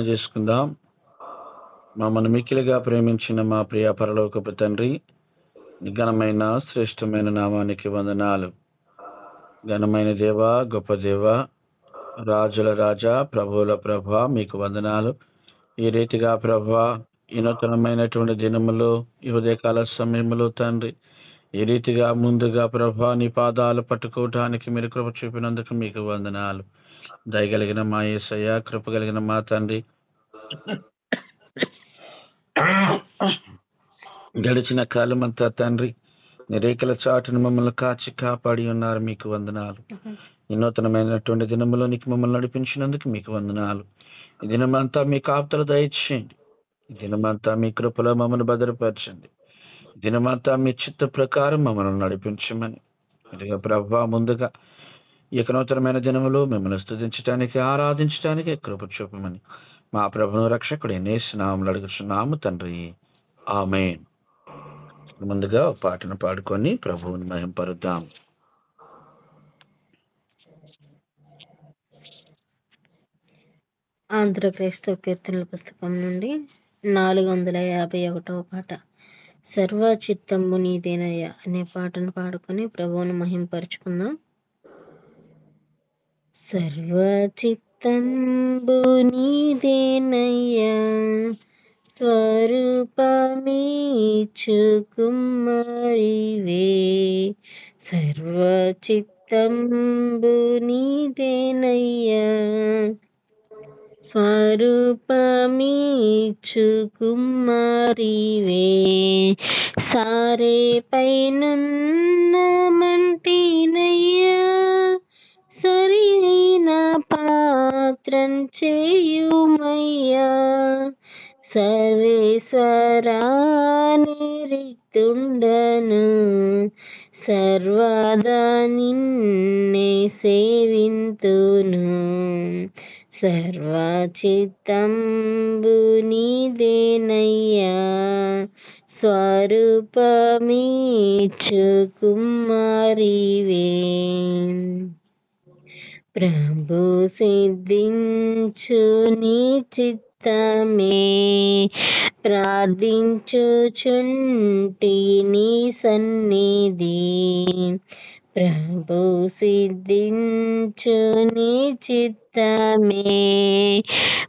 ప్రార్థన చేసుకుందాం. మమ్మల్ని మిక్కిలిగా ప్రేమించిన మా ప్రియ పరలోకపు తండ్రి ఘనమైన శ్రేష్టమైన నామానికి వందనాలు. ఘనమైన దేవ గొప్ప దేవ రాజుల రాజా ప్రభువుల ప్రభ మీకు వందనాలు. ఈ రీతిగా ప్రభ ఈనూతనమైనటువంటి దినములు ఈ ఉదయకాల సమయములు తండ్రి ఈ రీతిగా ముందుగా ప్రభ నీ పాదాలు పట్టుకోవటానికి మీరు కృప చూపినందుకు మీకు వందనాలు. దయగలిగిన మా ఏసయ్య కృప కలిగిన మా తండ్రి. గడిచిన కాలం అంతా తండ్రి నిరేకల చాటును మమ్మల్ని కాచి కాపాడి ఉన్నారు మీకు వందనాలు. ఈ నూతనమైనటువంటి దినములోనికి మమ్మల్ని నడిపించినందుకు మీకు వందనాలు. ఈ దినమంతా మీ కాపుతలు దయచేయండి. ఈ దినమంతా మీ కృపలో మమ్మల్ని భద్రపరచండి. దినమంతా మీ చిత్త ప్రకారం మమ్మల్ని నడిపించమని. ఇదిగా ప్రభా ముందుగా ఈ యొక్క నూతనమైన దినములో మిమ్మల్ని స్థుతించడానికి ఆరాధించడానికి కృప చూపమని మా ప్రభును రక్షకుడు నేసినాములు అడుగుచున్నాము తండ్రి. ఆమె ముందుగా పాటను పాడుకొని ప్రభువుని మహింపరుద్దాం. ఆంధ్ర క్రైస్తవ కీర్తనల పుస్తకం నుండి నాలుగు వందల యాభై ఒకటవ పాట. సర్వ చిత్తంబు నీదేనయ్య అనే పాటను పాడుకొని ప్రభువును మహింపరుచుకుందాం. సర్వచిత్తంబు నీదేనయ్యా స్వరూపమీచుకుమ్మరివే. సర్వచిత్తంబు నీదేనయ్యా స్వరూపమీచుకుమ్మరివే. సారే పైనున్న మంటినయ్యా పాత్రం చేయుమయ్యా. సర్వేశ్వరానిరితుండను సర్వదా నిన్నే సేవింతును. సర్వచిత్తంబు నీదేనయ్యా స్వరూపమీచుకుమారివే ప్రభు సిద్ధించు నీ చిత్తమే ప్రార్థించుచుంటి నీ సన్నిధి. ప్రభు సిద్ధించు నీ చిత్తమే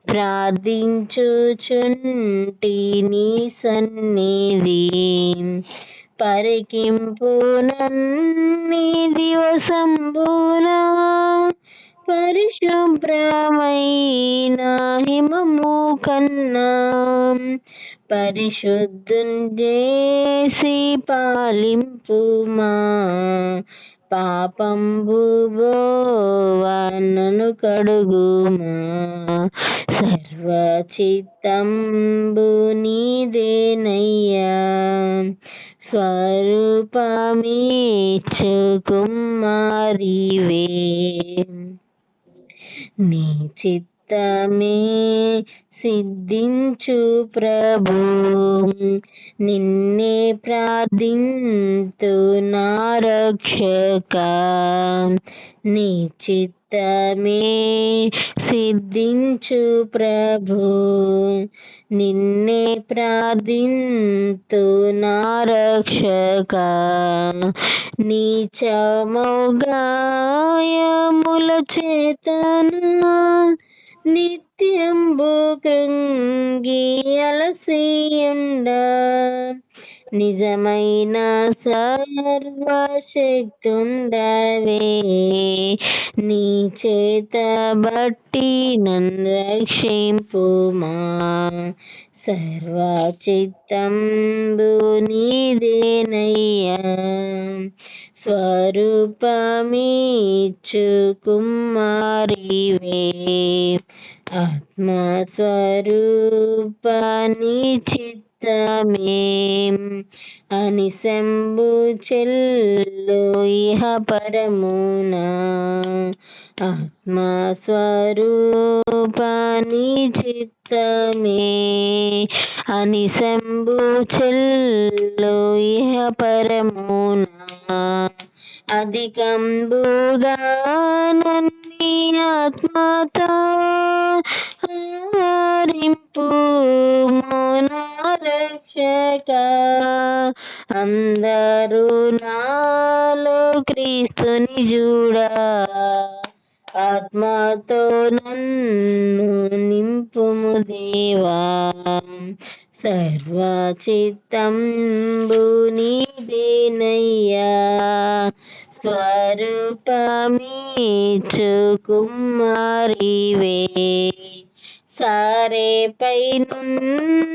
ప్రార్థించుచుంటి నీ సన్నిధి. పరికింపు నన్ని దివసంబునా పరిశుభ్రమైన హిమము కన్నా. పరిశుద్ధుంజేసి పాలింపుమా. పాపంబుబోవనను కడుగుమా. సర్వచిత్తంబు నీదేనయ్యా. స్వరూపమీచుకుమారివే నీ చిత్తమే సిద్ధించు ప్రభు. నిన్నే ప్రార్థింతు నా రక్షక. నీ చిత్తమే సిద్ధించు ప్రభు. నిన్నే ప్రార్థింతు నా రక్షక నీచమౌగాయముల చేతను నిత్యంబు కృంగి అలసియండ నిజమైన సర్వశక్తుండవే. నీ చేత బట్టి నన్ను రక్షింపుమా. సర్వచిత్తంబు నీదేనయ్యా. స్వరూపమీచుకుమారివే ఆత్మస్వరూపాని చిత్తమే అని శంభు చెల్లు ఇహ పరమునా ఆత్మస్వరూపాని చిత్తమే. అని శంభు చెల్లు ఇహ పరమున అధికంబుగా నన్ని ఆత్మతో ఆరింపు రక్షక అందరూ నాలో క్రీస్తుని చూడా ఆత్మతో నన్ను నింపుము దేవా. సర్వ చిత్తంబు కుమారివే సారే పైనున్న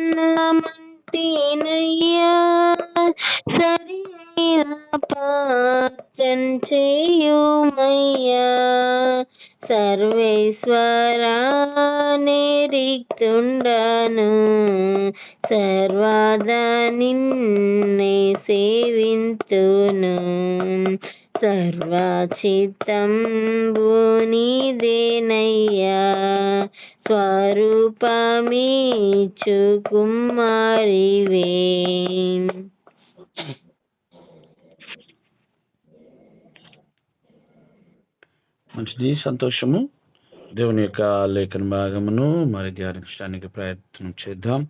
సంతోషము. దేవుని యొక్క లేఖన భాగమును మరి ధ్యానించడానికి ప్రయత్నం చేద్దాం.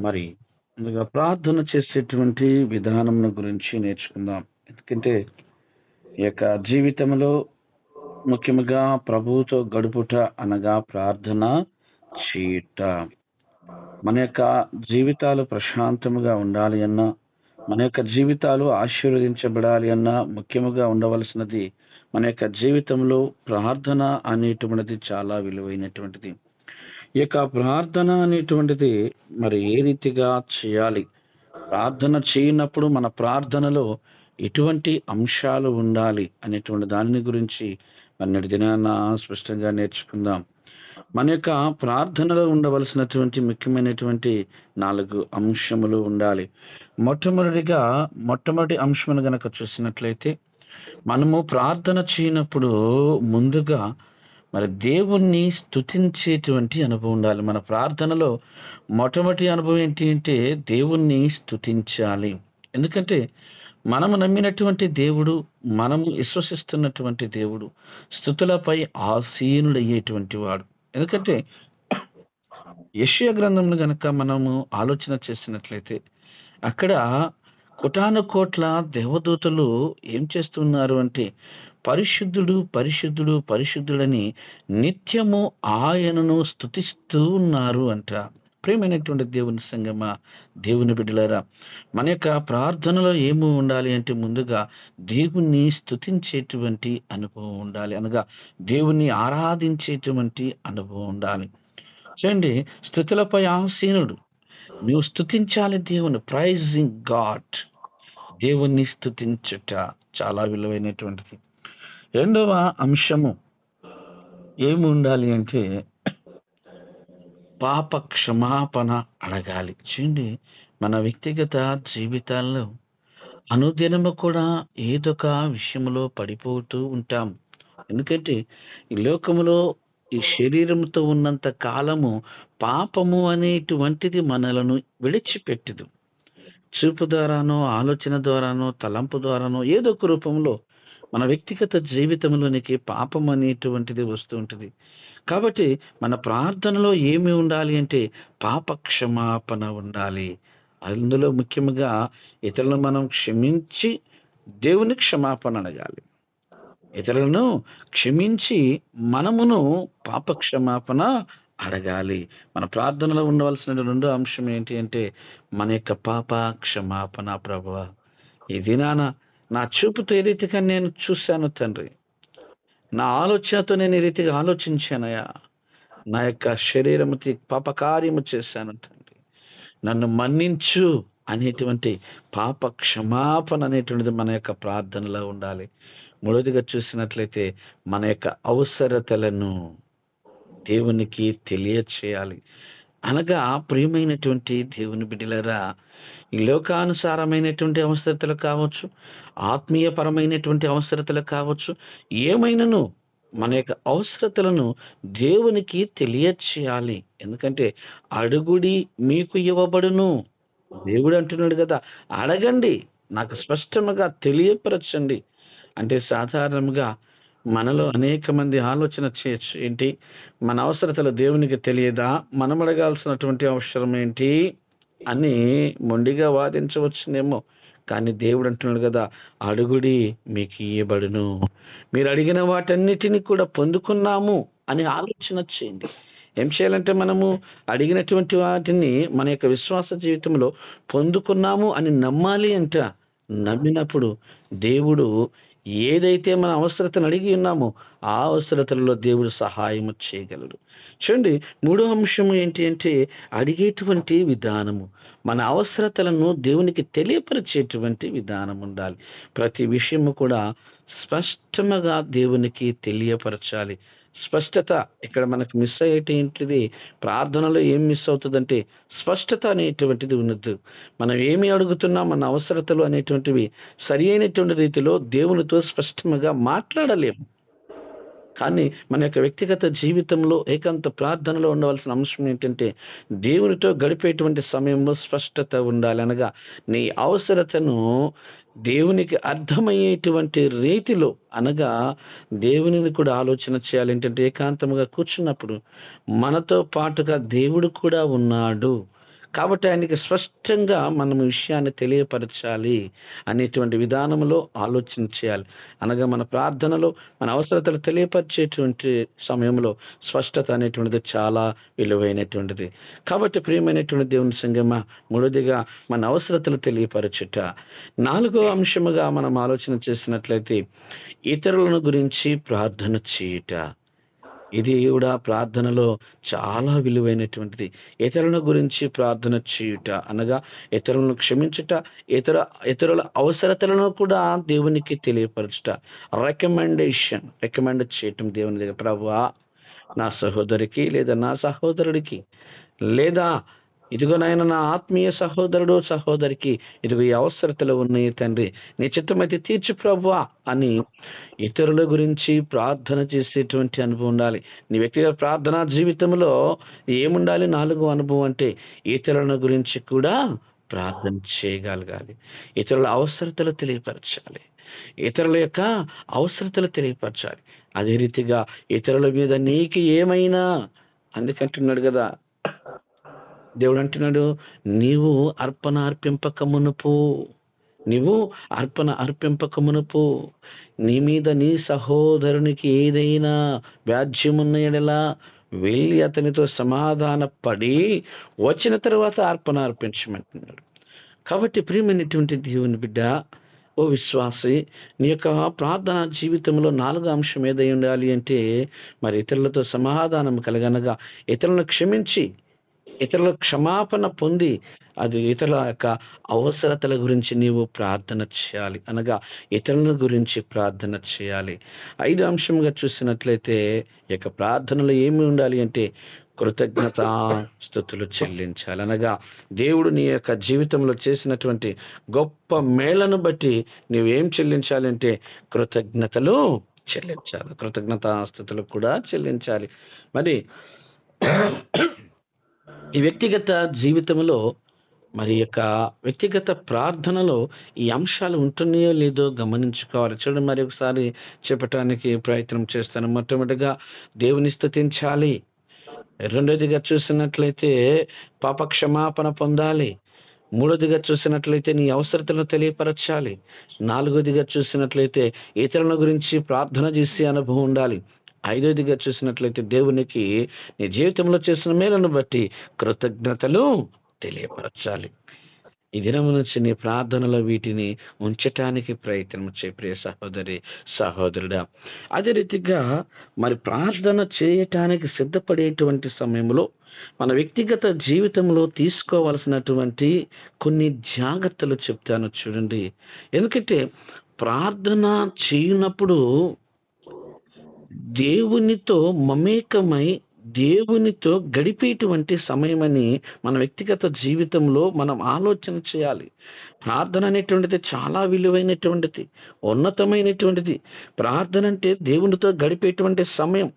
మరి ముందుగా ప్రార్థన చేసేటువంటి విధానం గురించి నేర్చుకుందాం. ఎందుకంటే ఈ యొక్క జీవితంలో ముఖ్యంగా ప్రభువుతో గడుపుట అనగా ప్రార్థన చేయుట. మన యొక్క జీవితాలు ప్రశాంతముగా ఉండాలి అన్నా మన యొక్క జీవితాలు ఆశీర్వదించబడాలి అన్నా ముఖ్యముగా ఉండవలసినది మన యొక్క జీవితంలో ప్రార్థన అనేటువంటిది చాలా విలువైనటువంటిది. ఈ యొక్క ప్రార్థన అనేటువంటిది మరి ఏ రీతిగా చేయాలి? ప్రార్థన చేయనప్పుడు మన ప్రార్థనలో ఎటువంటి అంశాలు ఉండాలి అనేటువంటి దానిని గురించి మరి దినాన స్పష్టంగా నేర్చుకుందాం. మన యొక్క ప్రార్థనలో ఉండవలసినటువంటి ముఖ్యమైనటువంటి నాలుగు అంశములు ఉండాలి. మొట్టమొదటిగా మొట్టమొదటి అంశమును గనక చూసినట్లయితే మనము ప్రార్థన చేయనప్పుడు ముందుగా మరి దేవుణ్ణి స్థుతించేటువంటి అనుభవం ఉండాలి. మన ప్రార్థనలో మొట్టమొదటి అనుభవం ఏంటి అంటే దేవుణ్ణి స్థుతించాలి ఎందుకంటే మనము నమ్మినటువంటి దేవుడు మనము విశ్వసిస్తున్నటువంటి దేవుడు స్థుతులపై ఆసీనుడయ్యేటువంటి వాడు. ఎందుకంటే యెషయా గ్రంథంలో గనక మనము ఆలోచన చేసినట్లయితే అక్కడ కోటాను కోట్ల దేవదూతలు ఏం చేస్తున్నారు అంటే పరిశుద్ధుడు పరిశుద్ధుడు పరిశుద్ధుడని నిత్యము ఆయనను స్తుతిస్తూ ఉన్నారు అంట. ప్రేమైనటువంటి దేవుని సంగమ దేవుని బిడ్డలారా మన యొక్క ప్రార్థనలో ఏమి ఉండాలి అంటే ముందుగా దేవుణ్ణి స్థుతించేటువంటి అనుభవం ఉండాలి. అనగా దేవుణ్ణి ఆరాధించేటువంటి అనుభవం ఉండాలి. చూడండి స్థుతులపై ఆసీనుడు. నువ్వు స్తుతించాలి దేవుని ప్రైజింగ్ గాడ్ దేవుణ్ణి స్థుతించుట చాలా విలువైనటువంటిది. రెండవ అంశము ఏమి ఉండాలి అంటే పాప క్షమాపణ అడగాలి. చూడండి మన వ్యక్తిగత జీవితాల్లో అనుదినము కూడా ఏదొక విషయంలో పడిపోతూ ఉంటాం. ఎందుకంటే ఈ లోకములో ఈ శరీరంతో ఉన్నంత కాలము పాపము అనేటువంటిది మనలను విడిచిపెట్టదు. చూపు ద్వారానో ఆలోచన ద్వారానో తలంపు ద్వారానో ఏదో ఒక రూపంలో మన వ్యక్తిగత జీవితంలోనికి పాపం అనేటువంటిది వస్తూ ఉంటుంది. కాబట్టి మన ప్రార్థనలో ఏమి ఉండాలి అంటే పాప క్షమాపణ ఉండాలి. అందులో ముఖ్యంగా ఇతరులను మనం క్షమించి దేవుని క్షమాపణ అడగాలి. ఇతరులను క్షమించి మనమును పాప క్షమాపణ అడగాలి. మన ప్రార్థనలో ఉండవలసిన రెండో అంశం ఏంటి అంటే మన యొక్క పాప క్షమాపణ ప్రభు. ఈ దినాన నా చూపుతో ఏ రీతిగా నేను చూశాను తండ్రి? నా ఆలోచనతో నేను ఈ రీతిగా ఆలోచించానయా నా యొక్క శరీరముకి పాపకార్యము చేశాను తండ్రి. నన్ను మన్నించు అనేటువంటి పాప క్షమాపణ అనేటువంటిది మన యొక్క ప్రార్థనలో ఉండాలి. మూడవదిగా చూసినట్లయితే మన యొక్క అవసరతలను దేవునికి తెలియచేయాలి. అనగా ప్రియమైనటువంటి దేవుని బిడ్డలరా ఈ లోకానుసారమైనటువంటి అవసరతలు కావచ్చు ఆత్మీయపరమైనటువంటి అవసరతలు కావచ్చు ఏమైనను మన యొక్క అవసరతలను దేవునికి తెలియచేయాలి. ఎందుకంటే అడుగుడి మీకు ఇవ్వబడును. దేవుడు అంటున్నాడు కదా అడగండి నాకు స్పష్టముగా తెలియపరచండి. అంటే సాధారణంగా మనలో అనేక మంది ఆలోచన చేయొచ్చు ఏంటి? మన అవసరతలు దేవునికి తెలియదా? మనం అడగాల్సినటువంటి అవసరం ఏంటి? అని మొండిగా వాదించవచ్చునేమో. కానీ దేవుడు అంటున్నాడు కదా అడుగుడి మీకు ఇయ్యబడును. మీరు అడిగిన వాటన్నిటిని కూడా పొందుకున్నాము అని ఆలోచన చేయండి. ఏం చేయాలంటే మనము అడిగినటువంటి వాటిని మన యొక్క విశ్వాస జీవితంలో పొందుకున్నాము అని నమ్మాలి అంట. నమ్మినప్పుడు దేవుడు ఏదైతే మన అవసరతను అడిగి ఉన్నామో ఆ అవసరతలలో దేవుడు సహాయం చేయగలడు. చూడండి మూడో అంశము ఏంటి అంటే అడిగేటువంటి విధానము. మన అవసరతలను దేవునికి తెలియపరిచేటువంటి విధానం ఉండాలి. ప్రతి విషయము కూడా స్పష్టముగా దేవునికి తెలియపరచాలి. స్పష్టత. ఇక్కడ మనకు మిస్ అయ్యేటటువంటిది ప్రార్థనలో ఏం మిస్ అవుతుందంటే స్పష్టత అనేటువంటిది ఉన్నది. మనం ఏమి అడుగుతున్నాం మన అవసరతలు అనేటువంటివి సరి అయినటువంటి రీతిలో దేవునితో స్పష్టంగా మాట్లాడలేము. కానీ మన యొక్క వ్యక్తిగత జీవితంలో ఏకాంత ప్రార్థనలో ఉండవలసిన అంశం ఏంటంటే దేవునితో గడిపేటువంటి సమయంలో స్పష్టత ఉండాలి అనగా నీ అవసరతను దేవునికి అర్థమయ్యేటువంటి రీతిలో అనగా దేవునిని కూడా ఆలోచన చేయాలి. ఏంటంటే ఏకాంతముగా కూర్చున్నప్పుడు మనతో పాటుగా దేవుడు కూడా ఉన్నాడు. కాబట్టి ఆయనకి స్పష్టంగా మనం విషయాన్ని తెలియపరచాలి అనేటువంటి విధానంలో ఆలోచన చేయాలి అనగా మన ప్రార్థనలో మన అవసరతలు తెలియపరిచేటువంటి సమయంలో స్పష్టత అనేటువంటిది చాలా విలువైనటువంటిది. కాబట్టి ప్రియమైనటువంటి దేవుని సంగమ మూడోదిగా మన అవసరతలు తెలియపరచుట. నాలుగో అంశముగా మనం ఆలోచన చేసినట్లయితే ఇతరులను గురించి ప్రార్థన చేయుట. ఇది కూడా ప్రార్థనలో చాలా విలువైనటువంటిది. ఇతరుల గురించి ప్రార్థన చేయుట అనగా ఇతరులను క్షమించుట ఇతర ఇతరుల అవసరతలను కూడా దేవునికి తెలియపరచుట. రికమెండేషన్ రికమెండ్ చేయటం దేవుని దగ్గర. ప్రభు నా సహోదరికి లేదా నా సహోదరుడికి లేదా ఇదిగో నాయన నా ఆత్మీయ సహోదరుడు సహోదరికి ఇదిగో ఈ అవసరతలు ఉన్నాయి తండ్రి. నీ చిత్తమైతే తీర్చు ప్రభువా అని ఇతరుల గురించి ప్రార్థన చేసేటువంటి అనుభవం ఉండాలి. నీ వ్యక్తిగత ప్రార్థనా జీవితంలో ఏముండాలి? నాలుగు అనుభవం అంటే ఇతరుల గురించి కూడా ప్రార్థన చేయగలగాలి. ఇతరుల అవసరతలు తెలియపరచాలి. ఇతరుల యొక్క అవసరతలు తెలియపరచాలి. అదే రీతిగా ఇతరుల మీద నీకు ఏమైనా అందుకంటున్నాడు కదా దేవుడు అంటున్నాడు నీవు అర్పణ అర్పింపక మునుపు నీవు అర్పణ అర్పింపక మునుపు నీ మీద నీ సహోదరునికి ఏదైనా వ్యాజ్యమున్న ఎడలా వెళ్ళి అతనితో సమాధానపడి వచ్చిన తర్వాత అర్పణ అర్పించమంటున్నాడు. కాబట్టి ప్రియమైనటువంటి దేవుని బిడ్డ ఓ విశ్వాసి నీ యొక్క ప్రార్థన జీవితంలో నాలుగో అంశం ఏదై ఉండాలి అంటే మరి ఇతరులతో సమాధానం కలగనగా ఇతరులను క్షమించి ఇతరుల క్షమాపణ పొంది అది ఇతరుల యొక్క అవసరతల గురించి నీవు ప్రార్థన చేయాలి. అనగా ఇతరుల గురించి ప్రార్థన చేయాలి. ఐదు అంశంగా చూసినట్లయితే యొక్క ప్రార్థనలో ఏమి ఉండాలి అంటే కృతజ్ఞత స్థుతులు చెల్లించాలి. అనగా దేవుడు నీ యొక్క జీవితంలో చేసినటువంటి గొప్ప మేళను బట్టి నీవేం చెల్లించాలంటే కృతజ్ఞతలు చెల్లించాలి. కృతజ్ఞత స్థుతులు కూడా చెల్లించాలి. మరి ఈ వ్యక్తిగత జీవితంలో మరి యొక్క వ్యక్తిగత ప్రార్థనలో ఈ అంశాలు ఉంటున్నాయో లేదో గమనించుకోవాలి. చూడండి మరి ఒకసారి చెప్పటానికి ప్రయత్నం చేస్తాను. మొట్టమొదటిగా దేవుని స్థుతించాలి. రెండోదిగా చూసినట్లయితే పాప క్షమాపణ పొందాలి. మూడోదిగా చూసినట్లయితే నీ అవసరతలను తెలియపరచాలి. నాలుగోదిగా చూసినట్లయితే ఇతరుల గురించి ప్రార్థన చేసే అనుభవం ఉండాలి. ఐదోదిగా చూసినట్లయితే దేవునికి నీ జీవితంలో చేసిన మేలను బట్టి కృతజ్ఞతలు తెలియపరచాలి. ఈ దినము నుంచి నీ ప్రార్థనలో వీటిని ఉంచటానికి ప్రయత్నం చే ప్రియ సహోదరి సహోదరుడా. అదే రీతిగా మరి ప్రార్థన చేయటానికి సిద్ధపడేటువంటి సమయంలో మన వ్యక్తిగత జీవితంలో తీసుకోవాల్సినటువంటి కొన్ని జాగ్రత్తలు చెప్తాను చూడండి. ఎందుకంటే ప్రార్థన చేయనప్పుడు దేవునితో మమేకమై దేవునితో గడిపేటువంటి సమయమని మన వ్యక్తిగత జీవితంలో మనం ఆలోచన చేయాలి. ప్రార్థన అనేటువంటిది చాలా విలువైనటువంటిది ఉన్నతమైనటువంటిది. ప్రార్థన అంటే దేవునితో గడిపేటువంటి సమయం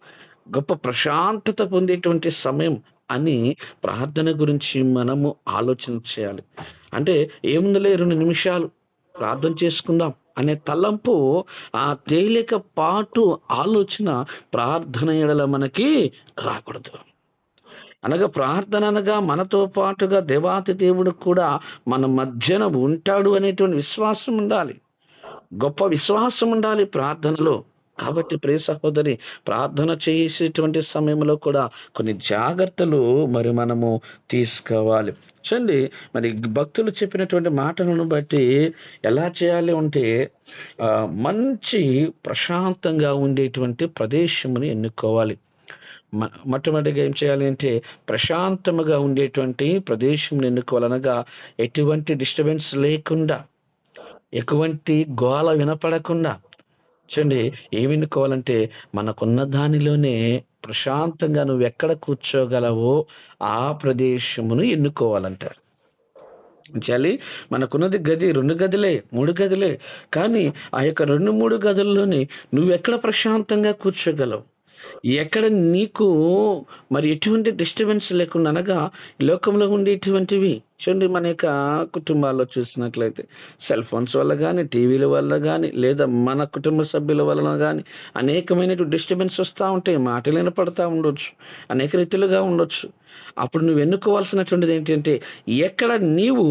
గొప్ప ప్రశాంతత పొందేటువంటి సమయం అని ప్రార్థన గురించి మనము ఆలోచన చేయాలి. అంటే ఏముందలే రెండు నిమిషాలు ప్రార్థన చేసుకుందాం. అనే తలంపు ఆ తేలిక పాటు ఆలోచన ప్రార్థన ఎడల మనకి రాకూడదు. అనగా ప్రార్థన అనగా మనతో పాటుగా దేవాతి దేవుడు కూడా మన మధ్యన ఉంటాడు అనేటువంటి విశ్వాసం ఉండాలి. గొప్ప విశ్వాసం ఉండాలి ప్రార్థనలో. కాబట్టి ప్రియ సహోదరి ప్రార్థన చేసేటువంటి సమయంలో కూడా కొన్ని జాగ్రత్తలు మరి మనము తీసుకోవాలి. చూడండి మరి భక్తులు చెప్పినటువంటి మాటలను బట్టి ఎలా చేయాలి అంటే మంచి ప్రశాంతంగా ఉండేటువంటి ప్రదేశముని ఎన్నుకోవాలి. మొట్టమొదటిగా ఏం చేయాలి అంటే ప్రశాంతముగా ఉండేటువంటి ప్రదేశం ఎన్నుకోవాలనగా ఎటువంటి డిస్టర్బెన్స్ లేకుండా ఎటువంటి గోల వినపడకుండా చూడండి ఏమి ఎన్నుకోవాలంటే మనకున్న దానిలోనే ప్రశాంతంగా నువ్వు ఎక్కడ కూర్చోగలవో ఆ ప్రదేశమును ఎన్నుకోవాలంటారు. చలి మనకున్నది గది రెండు గదులే మూడు గదులే కానీ ఆ యొక్క రెండు మూడు గదుల్లోని నువ్వెక్కడ ప్రశాంతంగా కూర్చోగలవు? ఎక్కడ నీకు మరి ఎటువంటి డిస్టర్బెన్స్ లేకుండా అనగా లోకంలో ఉండే ఎటువంటివి చూడండి మన యొక్క కుటుంబాల్లో చూసినట్లయితే సెల్ ఫోన్స్ వల్ల కానీ టీవీల వల్ల కానీ లేదా మన కుటుంబ సభ్యుల వలన కానీ అనేకమైన డిస్టర్బెన్స్ వస్తూ ఉంటాయి మాటలు వినపడతా ఉండొచ్చు అనేక రీతిలుగా ఉండొచ్చు. అప్పుడు నువ్వు ఎన్నుకోవాల్సినటువంటిది ఏంటంటే ఎక్కడ నీవు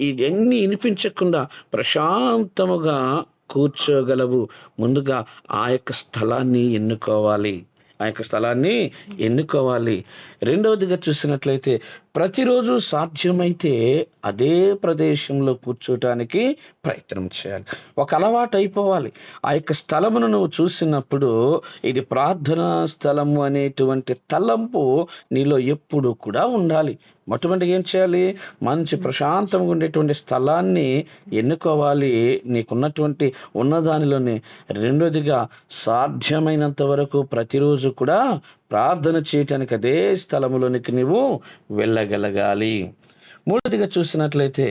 ఇవన్నీ వినిపించకుండా ప్రశాంతముగా కూర్చోగలవు. ముందుగా ఆ యొక్క స్థలాన్ని ఎన్నుకోవాలి. ఆ యొక్క స్థలాన్ని ఎన్నుకోవాలి. రెండవదిగా చూసినట్లయితే ప్రతిరోజు సాధ్యమైతే అదే ప్రదేశంలో కూర్చోటానికి ప్రయత్నం చేయాలి. ఒక అలవాటు అయిపోవాలి. ఆ యొక్క స్థలమును నువ్వు చూసినప్పుడు ఇది ప్రార్థనా స్థలము అనేటువంటి తలంపు నీలో ఎప్పుడు కూడా ఉండాలి. మొట్టమొదటి ఏం చేయాలి? మంచి ప్రశాంతంగా ఉండేటువంటి స్థలాన్ని ఎన్నుకోవాలి. నీకున్నటువంటి ఉన్నదానిలోనే రెండోదిగా సాధ్యమైనంత వరకు ప్రతిరోజు కూడా ప్రార్థన చేయటానికి అదే స్థలములోనికి నీవు వెళ్ళగలగాలి. మూడోదిగా చూసినట్లయితే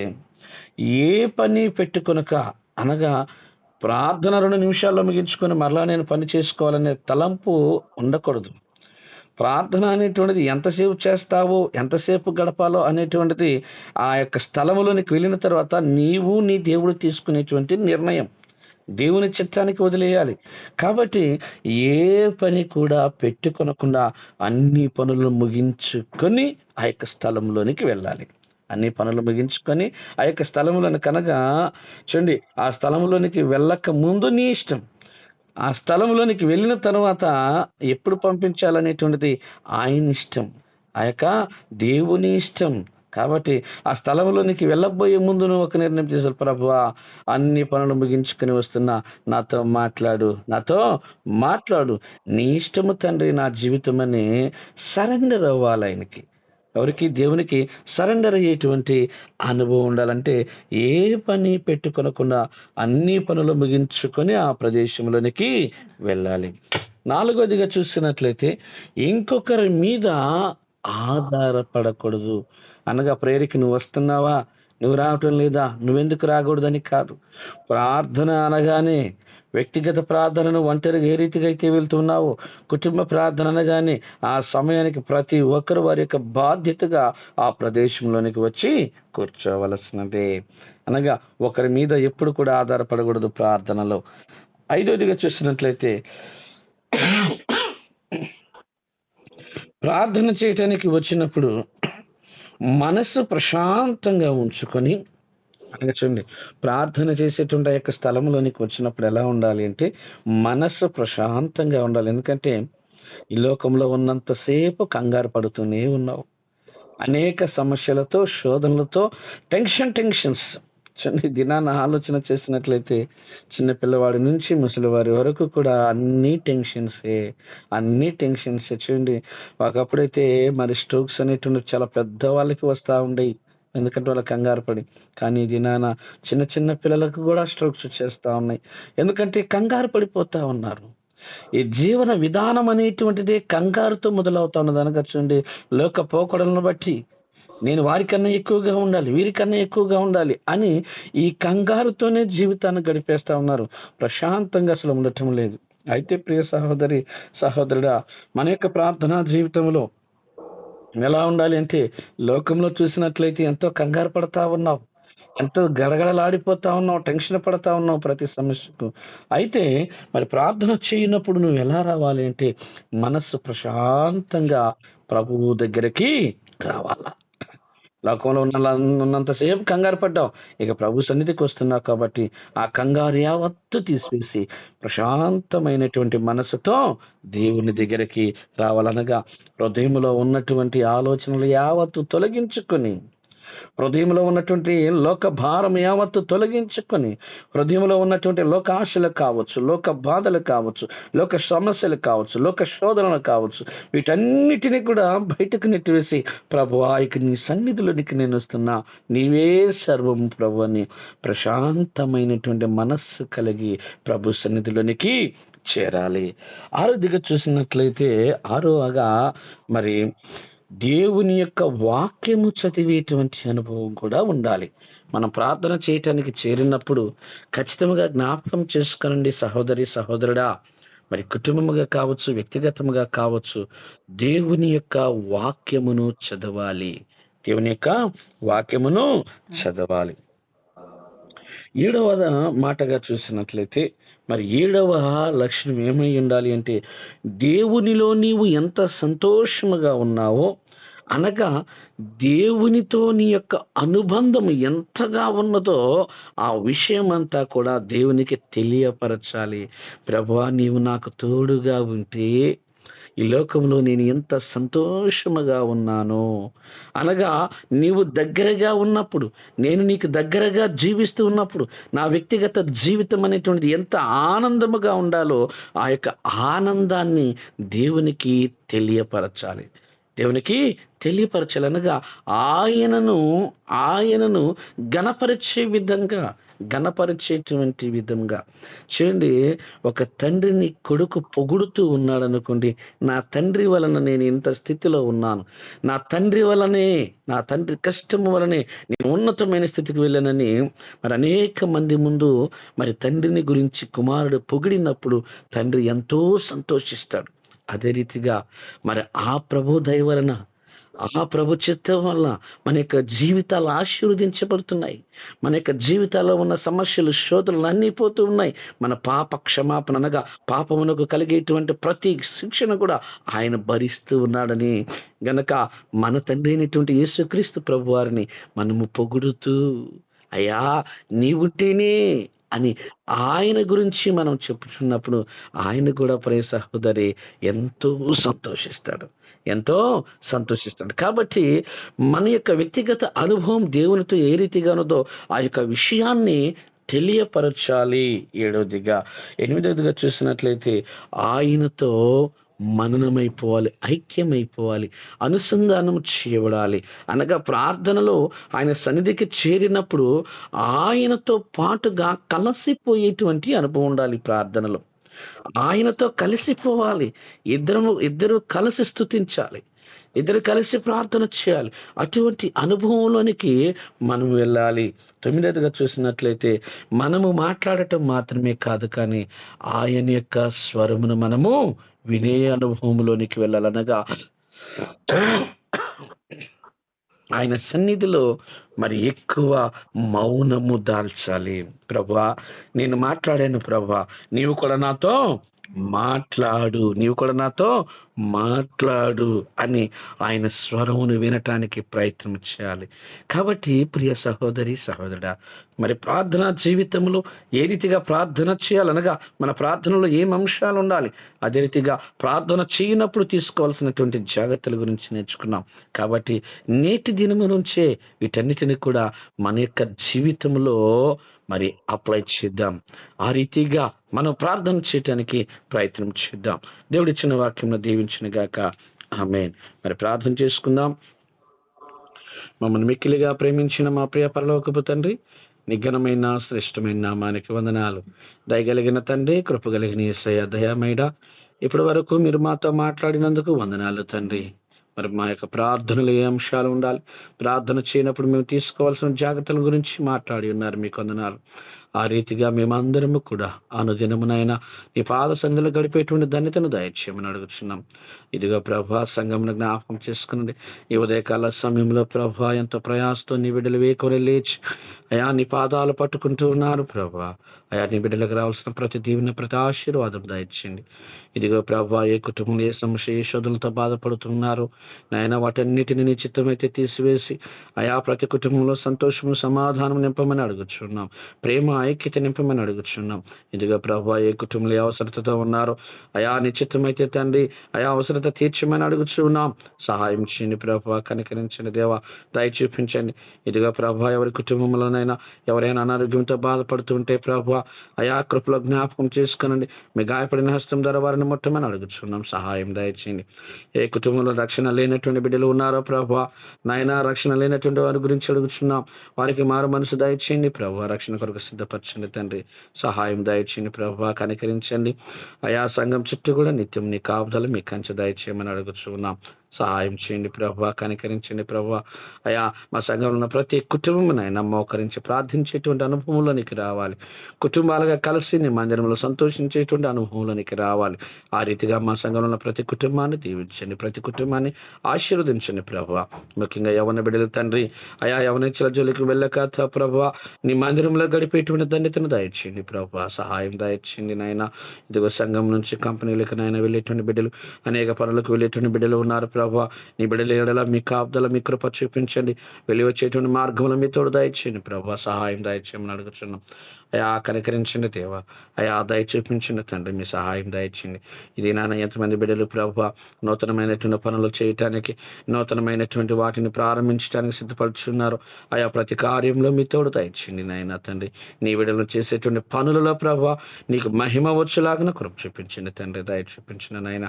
ఏ పని పెట్టుకొనక అనగా ప్రార్థన రెండు నిమిషాల్లో ముగించుకొని మరలా నేను పని చేసుకోవాలనే తలంపు ఉండకూడదు. ప్రార్థన అనేటువంటిది ఎంతసేపు చేస్తావో ఎంతసేపు గడపాలో అనేటువంటిది ఆ యొక్క స్థలములోనికి వెళ్ళిన తర్వాత నీవు నీ దేవుడు తీసుకునేటువంటి నిర్ణయం. దేవుని చిత్తానికి వదిలేయాలి. కాబట్టి ఏ పని కూడా పెట్టుకొనకుండా అన్ని పనులు ముగించుకొని ఆ యొక్క స్థలంలోనికి వెళ్ళాలి. అన్ని పనులు ముగించుకొని ఆ యొక్క స్థలములను కనుక చూడండి ఆ స్థలంలోనికి వెళ్ళక ముందు నీ ఇష్టం. ఆ స్థలంలోనికి వెళ్ళిన తర్వాత ఎప్పుడు పంపించాలనేటువంటిది ఆయన ఇష్టం. ఆ యొక్క దేవుని ఇష్టం. కాబట్టి ఆ స్థలంలోనికి వెళ్ళబోయే ముందు నువ్వు ఒక నిర్ణయం చేశావు ప్రభువా అన్ని పనులు ముగించుకుని వస్తున్నా నాతో మాట్లాడు నాతో మాట్లాడు. నీ ఇష్టము తండ్రి నా జీవితం అని సరెండర్ అవ్వాలి ఆయనకి. ఎవరికి? దేవునికి సరెండర్ అయ్యేటువంటి అనుభవం ఉండాలంటే ఏ పని పెట్టుకొనకుండా అన్ని పనులు ముగించుకొని ఆ ప్రదేశంలోనికి వెళ్ళాలి. నాలుగోదిగా చూసినట్లయితే ఇంకొకరి మీద ఆధారపడకూడదు. అనగా ప్రేరికి నువ్వు వస్తున్నావా? నువ్వు రావటం లేదా? నువ్వెందుకు రాకూడదని కాదు. ప్రార్థన అనగానే వ్యక్తిగత ప్రార్థనను ఒంటరిగా ఏ రీతిగా అయితే వెళ్తున్నావో కుటుంబ ప్రార్థన అనగానే ఆ సమయానికి ప్రతి ఒక్కరు వారి యొక్క బాధ్యతగా ఆ ప్రదేశంలోనికి వచ్చి కూర్చోవలసినదే. అనగా ఒకరి మీద ఎప్పుడు కూడా ఆధారపడకూడదు ప్రార్థనలో. ఐదోదిగా చూసినట్లయితే ప్రార్థన చేయటానికి వచ్చినప్పుడు మనసు ప్రశాంతంగా ఉంచుకొని అనగా చూడండి ప్రార్థన చేసేటువంటి ఆ యొక్క స్థలంలోనికి వచ్చినప్పుడు ఎలా ఉండాలి అంటే మనసు ప్రశాంతంగా ఉండాలి. ఎందుకంటే ఈ లోకంలో ఉన్నంతసేపు కంగారు పడుతూనే ఉన్నావు. అనేక సమస్యలతో శోధనలతో టెన్షన్ టెన్షన్స్. చూడండి దినాన ఆలోచన చేసినట్లయితే చిన్న పిల్లవాడి నుంచి ముసలివారి వరకు కూడా అన్ని టెన్షన్సే అన్ని టెన్షన్సే. చూడండి ఒకప్పుడైతే మరి స్ట్రోక్స్ అనేటువంటి చాలా పెద్ద వాళ్ళకి వస్తూ ఉండేవి. ఎందుకంటే వాళ్ళ కంగారు పడి. కానీ ఈ దినాన చిన్న చిన్న పిల్లలకు కూడా స్ట్రోక్స్ వచ్చేస్తూ ఉన్నాయి. ఎందుకంటే కంగారు పడిపోతా ఉన్నారు. ఈ జీవన విధానం అనేటువంటిదే కంగారుతో మొదలవుతా ఉన్నది. అనగా చూడండి లోక పోకడలను బట్టి నేను వారికన్నా ఎక్కువగా ఉండాలి వీరికన్నా ఎక్కువగా ఉండాలి అని ఈ కంగారుతోనే జీవితాన్ని గడిపేస్తూ ఉన్నారు. ప్రశాంతంగా అసలు ఉండటం లేదు. అయితే ప్రియ సహోదరి సహోదరుడా మన యొక్క ప్రార్థనా జీవితంలో ఎలా ఉండాలి అంటే లోకంలో చూసినట్లయితే ఎంతో కంగారు పడతా ఉన్నావు ఎంతో గడగడలాడిపోతా ఉన్నావు టెన్షన్ పడతా ఉన్నావు ప్రతి సమస్యకు. అయితే మరి ప్రార్థన చేయనప్పుడు నువ్వు ఎలా రావాలి అంటే మనస్సు ప్రశాంతంగా ప్రభువు దగ్గరికి రావాలా. లోకంలో ఉన్న ఉన్నంతసేపు కంగారు పడ్డావు ఇక ప్రభు సన్నిధికి వస్తున్నావు కాబట్టి ఆ కంగారు యావత్తు తీసివేసి ప్రశాంతమైనటువంటి మనసుతో దేవుని దగ్గరికి రావాలనగా హృదయంలో ఉన్నటువంటి ఆలోచనలు యావత్తు తొలగించుకొని హృదయంలో ఉన్నటువంటి లోక భారం యావత్తు తొలగించుకొని హృదయంలో ఉన్నటువంటి లోక ఆశలు కావచ్చు లోక బాధలు కావచ్చు లోక సమస్యలు కావచ్చు లోక శోధనలు కావచ్చు వీటన్నిటిని కూడా బయటకు నెట్టివేసి ప్రభు ఇక నీ సన్నిధిలోనికి నేను వస్తున్నా. నీవే సర్వం ప్రభు అని ప్రశాంతమైనటువంటి మనస్సు కలిగి ప్రభు సన్నిధిలోనికి చేరాలి. ఆరోగ్యగా చూసినట్లయితే ఆరోగా మరి దేవుని యొక్క వాక్యము చదివేటువంటి అనుభవం కూడా ఉండాలి. మనం ప్రార్థన చేయటానికి చేరినప్పుడు ఖచ్చితంగా జ్ఞాపకం చేసుకోనండి సహోదరి సహోదరుడా. మరి కుటుంబముగా కావచ్చు వ్యక్తిగతముగా కావచ్చు దేవుని యొక్క వాక్యమును చదవాలి. దేవుని యొక్క వాక్యమును చదవాలి. ఏడవ మాటగా చూసినట్లయితే మరి ఏడవ లక్షణం ఏమై ఉండాలి అంటే దేవునిలో నీవు ఎంత సంతోషముగా ఉన్నావో అనగా దేవునితో నీ యొక్క అనుబంధం ఎంతగా ఉన్నదో ఆ విషయం అంతా కూడా దేవునికి తెలియపరచాలి. ప్రభా నీవు నాకు తోడుగా ఉంటే ఈ లోకంలో నేను ఎంత సంతోషముగా ఉన్నాను. అనగా నీవు దగ్గరగా ఉన్నప్పుడు నేను నీకు దగ్గరగా జీవిస్తూ ఉన్నప్పుడు నా వ్యక్తిగత జీవితం అనేటువంటిది ఎంత ఆనందముగా ఉండాలో ఆ యొక్క ఆనందాన్ని దేవునికి తెలియపరచాలి. దేవునికి తెలియపరచాలనగా ఆయనను ఆయనను గణపరిచే విధంగా ఘనపరిచేటువంటి విధంగా. చూడండి ఒక తండ్రిని కొడుకు పొగుడుతూ ఉన్నాడు అనుకోండి నా తండ్రి వలన నేను ఇంత స్థితిలో ఉన్నాను. నా తండ్రి వలనే నా తండ్రి కష్టం వలనే నేను ఉన్నతమైన స్థితికి వెళ్ళానని మరి అనేక మంది ముందు మరి తండ్రిని గురించి కుమారుడు పొగిడినప్పుడు తండ్రి ఎంతో సంతోషిస్తాడు. అదే రీతిగా మరి ఆ ప్రభు దయ వలన ఆ ప్రభు చిత్తం వల్ల మన యొక్క జీవితాలు ఆశీర్వదించబడుతున్నాయి. మన యొక్క జీవితాల్లో ఉన్న సమస్యలు శోధనలు అన్నీ పోతూ ఉన్నాయి. మన పాప క్షమాపణ అనగా పాపమునకు కలిగేటువంటి ప్రతి శిక్షణ కూడా ఆయన భరిస్తూ ఉన్నాడని గనక మన తండ్రి అయినటువంటి యేసుక్రీస్తు ప్రభు వారిని మనము పొగుడుతూ అయ్యా నీవుంటేనే అని ఆయన గురించి మనం చెప్పుచున్నప్పుడు ఆయన కూడా ప్రియ సహోదరి ఎంతో సంతోషిస్తాడు. ఎంతో సంతోషిస్తాడు కాబట్టి మన యొక్క వ్యక్తిగత అనుభవం దేవునితో ఏ రీతిగా ఉన్నదో ఆ యొక్క విషయాన్ని తెలియపరచాలి. ఏడవదిగా ఎనిమిదవదిగా చూసినట్లయితే ఆయనతో మననమైపోవాలి ఐక్యమైపోవాలి అనుసంధానం చేయబడాలి. అనగా ప్రార్థనలో ఆయన సన్నిధికి చేరినప్పుడు ఆయనతో పాటుగా కలసిపోయేటువంటి అనుభవం ఉండాలి ప్రార్థనలో. ఆయనతో కలిసిపోవాలి ఇద్దరు ఇద్దరు కలిసి స్థుతించాలి ఇద్దరు కలిసి ప్రార్థన చేయాలి. అటువంటి అనుభవంలోనికి మనం వెళ్ళాలి. తొమ్మిదవదిగా చూసినట్లయితే మనము మాట్లాడటం మాత్రమే కాదు కానీ ఆయన యొక్క స్వరమును మనము వినే అనుభవంలోనికి వెళ్ళాలనగా ఆయన సన్నిధిలో మరి ఎక్కువ మౌనము దాల్చాలి. ప్రభా నేను మాట్లాడాను ప్రభా నీవు కూడా నాతో మాట్లాడు నీవు కూడా నాతో మాట్లాడు అని ఆయన స్వరమును వినటానికి ప్రయత్నం చేయాలి. కాబట్టి ప్రియ సహోదరి సహోదరుడా మరి ప్రార్థనా జీవితంలో ఏ రీతిగా ప్రార్థన చేయాలనగా మన ప్రార్థనలో ఏం అంశాలు ఉండాలి? అదే రీతిగా ప్రార్థన చేయనప్పుడు తీసుకోవాల్సినటువంటి జాగ్రత్తల గురించి నేర్చుకున్నాం. కాబట్టి నేటి దినము నుంచే వీటన్నిటిని కూడా మన యొక్క జీవితంలో మరి అప్లై చేద్దాం. ఆ రీతిగా మనం ప్రార్థన చేయటానికి ప్రయత్నం చేద్దాం. దేవుడిచ్చిన వాక్యంలో దీవించి గాక. ఆమెన్. మరి ప్రార్థన చేసుకుందాం. మమ్మల్ని మిక్కిలిగా ప్రేమించిన మా ప్రియ పరలోకపు తండ్రి నిఘనమైన శ్రేష్టమైన నామానికి వందనాలు. దయగలిగిన తండ్రి కృపగలిగిన ఏసయ్య దయామైడ ఇప్పటి వరకు మీరు మాతో మాట్లాడినందుకు వందనాలు తండ్రి. మరి మా యొక్క ప్రార్థనలు ఏ అంశాలు ఉండాలి? ప్రార్థన చేయనప్పుడు మేము తీసుకోవాల్సిన జాగ్రత్తల గురించి మాట్లాడి ఉన్నారు మీకు వందనాలు. ఆ రీతిగా మేమందరము కూడా అనుదినమునైనా నీ పాద సందులు గడిపేటువంటి ధన్యతను దయచేయమని అడుగుతున్నాం ఇదిగో ప్రభా సంఘమును జ్ఞాపకం చేసుకునండి. ఈ ఉదయకాల సమయంలో ప్రభా ఎంతో ప్రయాసంతో నీ బిడ్డలు వేకొని లేచి అయా నీ పాదాలు పట్టుకుంటూ ఉన్నారు ప్రభా. అయా నీ బిడ్డలకు రావాల్సిన ప్రతి దీవెన ప్రతి ఆశీర్వాదం దాయించండి ఇదిగో ప్రభా ఏ కుటుంబం ఏ సంశయశోధులతో బాధపడుతున్నారు? నాయన వాటన్నిటిని నీ చిత్తమైతే తీసివేసి అయా ప్రతి కుటుంబంలో సంతోషము సమాధానం నింపమని అడుగుచున్నాం. ప్రేమ ఐక్యత నింపమని అడుగుచున్నాం. ఇదిగో ప్రభా ఏ కుటుంబంలో ఏ అవసరతతో ఉన్నారో అయా నీ చిత్తమైతే తండ్రి అయా అవసరత తీర్చమని అడుగుచున్నాం. సహాయం చేయండి ప్రభా కనికరించండి దేవా దయ చూపించండి. ఇదిగో ప్రభా ఎవరి కుటుంబంలోనైనా ఎవరైనా అనారోగ్యంతో బాధపడుతుంటే ప్రభా అయా కృపలో జ్ఞాపకం చేసుకునండి. మీ గాయపడిన హస్తం ద్వారా వారిని ముట్టమని అడుగుతున్నాం సహాయం దయచేయండి. ఏ కుటుంబంలో రక్షణ లేనటువంటి బిడ్డలు ఉన్నారో ప్రభా నాయన రక్షణ లేనటువంటి వారి గురించి అడుగుచున్నాం. వారికి మారు మనసు దయచేయండి. ప్రభా రక్షణ కొరకు సిద్ధపరచండి తండ్రి. సహాయం దయచేయండి ప్రభా కనికరించండి. అయా సంఘం చుట్టూ కూడా నిత్యం నీ కాపుదల మీ కంచె దయచేయమని అడుగుతున్నాం సహాయం చేయండి ప్రభు కనికరించండి ప్రభా. అయా మా సంఘంలో ఉన్న ప్రతి కుటుంబం మోకరించి ప్రార్థించేటువంటి అనుభవంలోనికి రావాలి. కుటుంబాలుగా కలిసి నీ మందిరంలో సంతోషించేటువంటి అనుభవంలోనికి రావాలి. ఆ రీతిగా మా సంఘంలో ఉన్న ప్రతి కుటుంబాన్ని దీవించండి ప్రతి కుటుంబాన్ని ఆశీర్వదించండి ప్రభా. ముఖ్యంగా యవన బిడ్డల తండ్రి అయా యవనించల జోలికి వెళ్ళక ప్రభు ప్రభా నీ మందిరంలో గడిపేటువంటి ధన్యతను దయచేయండి ప్రభు. సహాయం దయచేయండి నాయన. ఇదిగో సంఘం నుంచి కంపెనీలకు నాయన వెళ్ళేటువంటి బిడ్డలు అనేక పనులకు వెళ్ళేటువంటి బిడ్డలు ఉన్నారు ప్రభా నీ బిడ్డల ఎడల మీ కాపుదల మీ కృప చూపించండి. వెళ్ళి వచ్చేటువంటి మార్గంలో మీ తోడు దయచేయండి. ప్రభా సహాయం దయచేయమని అడుగుతున్నాం అయా కనికరించండి దేవా అయా దయ చూపించండి తండ్రి మీ సహాయం దయచేయండి. ఇది నాన్న ఎంతమంది బిడ్డలు ప్రభా నూతనమైనటువంటి పనులు చేయటానికి నూతనమైనటువంటి వాటిని ప్రారంభించడానికి సిద్ధపడుచున్నారు ఆయా ప్రతి కార్యంలో మీ తోడు దయచేయండి నాయన తండ్రి. నీ బిడ్డలు చేసేటువంటి పనులలో ప్రభా నీకు మహిమ వచ్చేలాగా కృప చూపించండి తండ్రి దయ చూపించిన నాయన.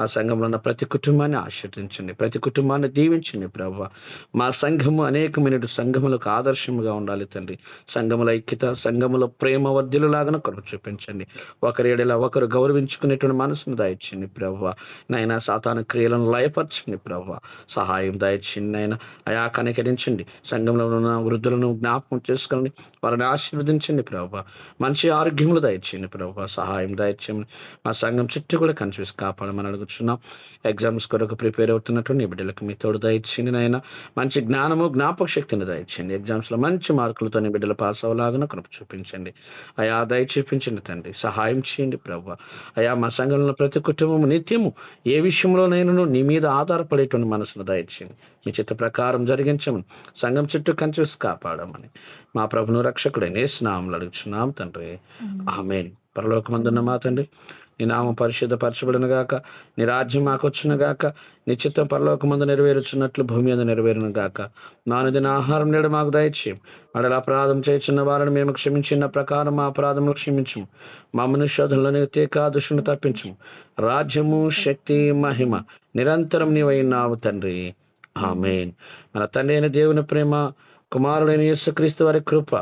మా సంఘంలో ఉన్న ప్రతి కుటుంబాన్ని ఆశీర్దించండి ప్రతి కుటుంబాన్ని దీవించండి ప్రభా. మా సంఘము అనేకమైన సంఘములకు ఆదర్శముగా ఉండాలి తండ్రి. సంఘముల ఐక్యత సంఘముల ప్రేమ వర్ధిలులాగా కృప చూపించండి. ఒకరి ఎడల ఒకరు గౌరవించుకునేటువంటి మనసును దయచండి ప్రభా నైనా సాతాన క్రియలను లయపరచండి ప్రభా సహాయం దయచండి నాయన అయా కనికరించండి. సంఘంలో ఉన్న వృద్ధులను జ్ఞాపకం చేసుకోండి వారిని ఆశీర్వదించండి ప్రభా మంచి ఆరోగ్యములు దయచేయండి ప్రభా సహాయం దయచేయండి. మా సంఘం చుట్టూ కూడా కన్ఫ్యూజ్ కాపాడమని అడుగుతున్నాం ఎగ్జామ్స్ కొరకు ప్రిపేర్ అవుతున్నటువంటి బిడ్డలకు మీ తోడు దయచేయండి నాయన మంచి జ్ఞానము జ్ఞాపక శక్తిని దయచేయండి. ఎగ్జామ్స్లో మంచి మార్కులతో నీ బిడ్డలు పాస్ అవ్వలాగా కృప చూపించండి. అయా దయ చూపించండి తండ్రి. సహాయం చేయండి ప్రభు. అయా మా సంఘంలో ప్రతి కుటుంబం నిత్యము ఏ విషయంలోనైనా నీ మీద ఆధారపడేటువంటి మనసును దయచేయండి. మీ చిత్త ప్రకారం జరిగించమని సంఘం చుట్టూ కంచేసి కాపాడమని. మా ప్రభును రక్షకుడైన స్నామలు అడుగుచున్నాం తండ్రి. ఆమెన్. పరలోకమందున్న మా తండ్రి. నీ నామం పరిశుద్ధపరచబడిన గాక. నీ రాజ్యం మాకు నీ చిత్తం పరలోకమందు నెరవేరుచున్నట్లు భూమి మీద నెరవేరును గాక. నానుదిన ఆహారం నేడు మాకు దయచేయం. అడల అపరాధం చేస్తున్న వారిని మేము క్షమించిన ప్రకారం మా అపరాధములు క్షమించము. మా శోధనలోని తేకా దుష్టుని తప్పించము. రాజ్యము శక్తి మహిమ నిరంతరం నీవైనావు తండ్రి. ఆమెన్. మన తండ్రి అయిన దేవుని ప్రేమ కుమారుడైన యేసుక్రీస్తు వారి కృప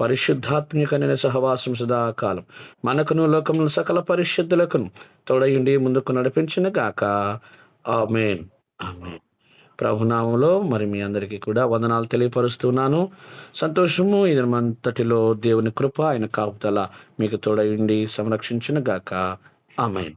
పరిశుద్ధాత్మికమైన సహవాసం సదాకాలం. మనకును లోకమును సకల పరిశుద్ధులకును తోడయుండి ముందుకు నడిపించిన గాక. ఆమెన్. ఆమెన్. ప్రభునామంలో మరి మీ అందరికీ కూడా వందనాలు తెలియపరుస్తున్నాను. సంతోషము ఇది దేవుని కృప ఆయన కాపుదల మీకు తోడయుండి సంరక్షించిన గాక. ఆమెన్.